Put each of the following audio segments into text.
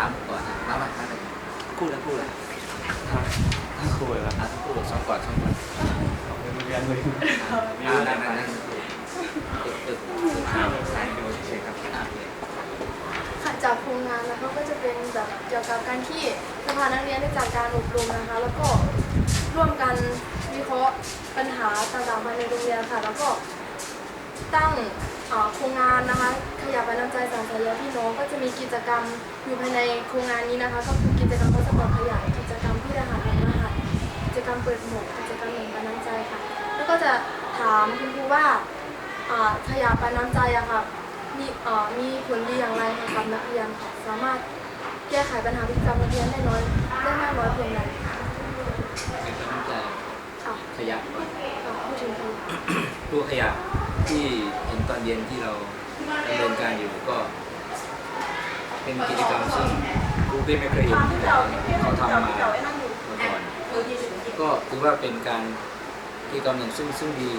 ถามก่อนนะมามามาเลยคู่ละคู่ละคุยครับอะทั้งคู่สองก่อนสองก่อนเรียนเลยอ่าไกตึกยนนั่าค่ะจากโครงงานนะคะก็จะเป็นแบบเกี่ยวกับการที่สภานักเรียนได้จากการอบรมนะคะ แล้วก็ร่วมกันวิเคราะห์ปัญหาต่างๆภายในโรงเรียนค่ะ แล้วก็ ตั้งเอ่อโครงงานนะคะขยับไปน้ำใจสารสายาพี่น้องก็จะมีกิจกรรมอยู่ภายในโครงงานนี้นะคะ ก็คือกิจกรรมทดสอบขยายกิจกรรมที่รหัสทำรหัสกิจกรรมเปิดหมวกกิจกรรมหนึ่งปันน้ำใจค่ะ แล้วก็จะถามคุณครูว่าอ่าขยะปันน้ำใจอะค่ะมีเอ่อมีผลดีอย่างไรค่ะกับนักเรียนค่ะสามารถแก้ไขปัญหาพฤติกรรมนักเรียนได้น้อยได้มากน้อยเพียงใดค่ะเป็นกำลังใจค่ะขยะก่อนค่ะพูดถึงครูตู้ขยะ ที่เห็นตอนเย็นที่เราดำเนินการอยู่ก็ เป็นกิจกรรมซึ่งครูได้ไม่เคยเห็นที่ไหนเขาทำมามื่อก่อนก็ถือว่าเป็นการกิจกรรมหนึ่งซึ่งซึ่งดี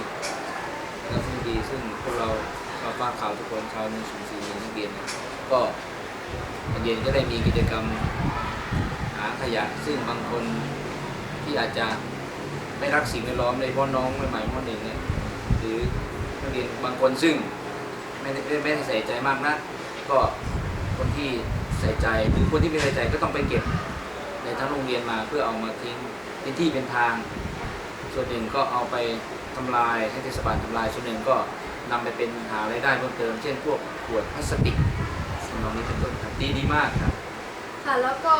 และซึ่งดีซึ่งพวกเราเราฟังข่าวทุกคนชาวหนึ่งศูนย์สี่นักเรียนก็ตอนเย็นก็ได้มีกิจกรรมหาขยะซึ่งบางคนที่อาจจะไม่รักสิ่งแวดล้อมเลยเพราะน้องใหม่ๆมหนึ่งเนี่ยหรือ นักเรียนบางคนซึ่งไม่ได้ไม่ได้ใส่ใจมากนะก็คนที่ใส่ใจหรือคนที่ไม่ใส่ใจก็ต้องไปเก็บในทั้งโรงเรียนมาเพื่อเอามาทิ้งเป็นที่เป็นทาง ส่วนหนึ่งก็เอาไปทำลายให้เทศบาลทำลาย ส่วนหนึ่งก็นำไปเป็นหารายได้เพิ่มเติม เช่นพวกขวดพลาสติกสิ่งเหล่านี้เป็นต้นครับดีดีมากครับค่ะแล้วก็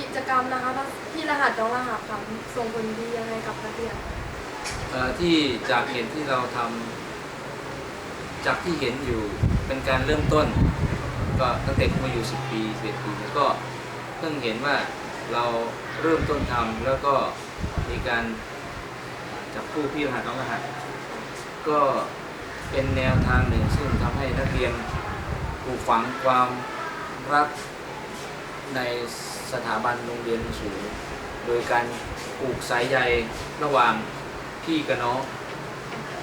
กิจกรรมนะคะที่รหัสน้องรหัสค่ะส่งผลดียังไงกับนักเรียน ที่จากเห็นที่เราทำจากที่เห็นอยู่เป็นการเริ่มต้น ก็ตั้งแต่มาอยู่10ปี11ปีก็เพิ่งเห็นว่าเราเริ่มต้นทำแล้วก็มีการจับคู่พี่รหัสน้องรหัสก็เป็นแนวทางหนึ่งซึ่งทำให้นักเรียนปลูกฝังความรักในสถาบันโรงเรียนสูงโดยการปลูกสายใยระหว่าง พี่กับน้อง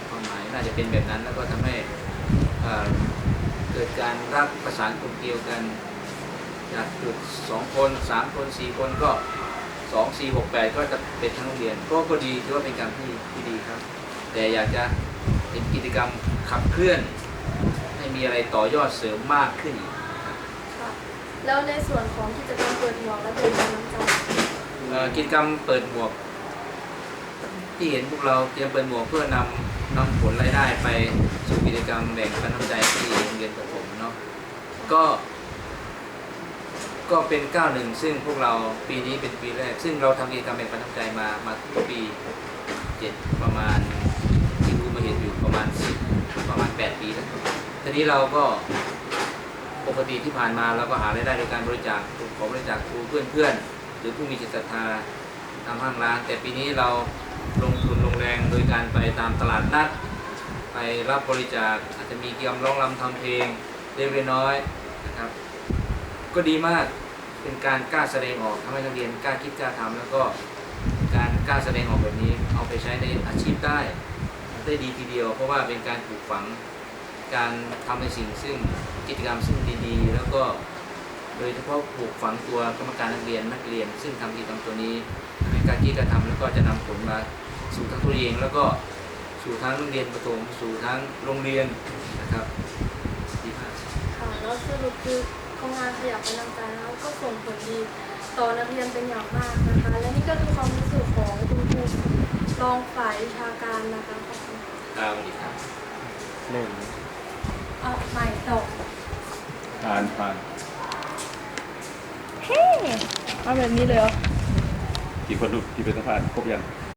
ความหมายน่าจะเป็นแบบนั้นแล้วก็ทำให้เอ่อเกิดการรักประสานกลมเกลียวกันจากจุดสองคนสามคนสี่คนก็สองสี่หกแปดก็จะเป็นทั้งโรงเรียน ก็ก็ดีถือว่าเป็นการที่ที่ดีครับ แต่อยากจะเห็นกิจกรรมขับเคลื่อน ให้มีอะไรต่อยอดเสริมมากขึ้นอีกค่ะแล้วในส่วนของกิจกรรมเปิดหมวกและเป็นน้ำใจเอ่อกิจกรรมเปิดหมวก ที่เห็นพวกเราเตรียมเปิดหมวกเพื่อนำนำผลรายได้ไปสู่กิจกรรมแบ่งปันน้ำใจที่โรงเรียนประถมเนาะก็ ก็เป็นก้าวหนึ่งซึ่งพวกเราปีนี้เป็นปีแรก ซึ่งเราทำกิจกรรมแบ่งปันน้ำใจมามาทุกปีเจ็ดประมาณที่รู้มาเห็นอยู่ประมาณสิบประมาณ8ปีแล้วทีนี้เราก็ปกติที่ผ่านมาเราก็หารายได้โดยการบริจาคขอบริจาคครูเพื่อนๆหรือผู้มีจิตศรัทธาตามห้างร้าน แต่ปีนี้เรา ลงทุนลงแรงโดยการไปตามตลาดนัด ไปรับบริจาคอาจจะมีเกียมร้องรำทำเพลงเล็กน้อยนะครับ ก็ดีมากเป็นการกล้าแสดงออกทำให้นักเรียนกล้าคิดกล้าทำแล้วก็การกล้าแสดงออกแบบนี้ เอาไปใช้ในอาชีพได้ได้ดีทีเดียว เพราะว่าเป็นการปลูกฝังการทำในสิ่งซึ่งกิจกรรมซึ่งดีๆ แล้วก็โดยเฉพาะปลูกฝังตัวกรรมการนักเรียนนักเรียน ซึ่งทำกิจกรรมตัวนี้ให้การคิดการทำแล้วก็จะนำผลมา สู่ทั้งตัวเองแล้วก็สู่ทั้งโรงเรียนประถมสู่ทั้งโรงเรียนนะครับดีมากค่ะแล้วสรุปคือโครงงานขยับเป็นน้ำใจนะคะก็ส่งผลดีต่อนักเรียนเป็นอย่างมากนะคะ และนี่ก็คือความรู้สึกของคุณครูรองฝ่ายวิชาการนะคะขอบคุณค่ะครับสวัสดีครับหนึ่งเอาใหม่ต่อผ่านผ่านเฮ้เอาแบบนี้เลยเหรอกี่คนลูกกี่เป็นสะพานครบยัง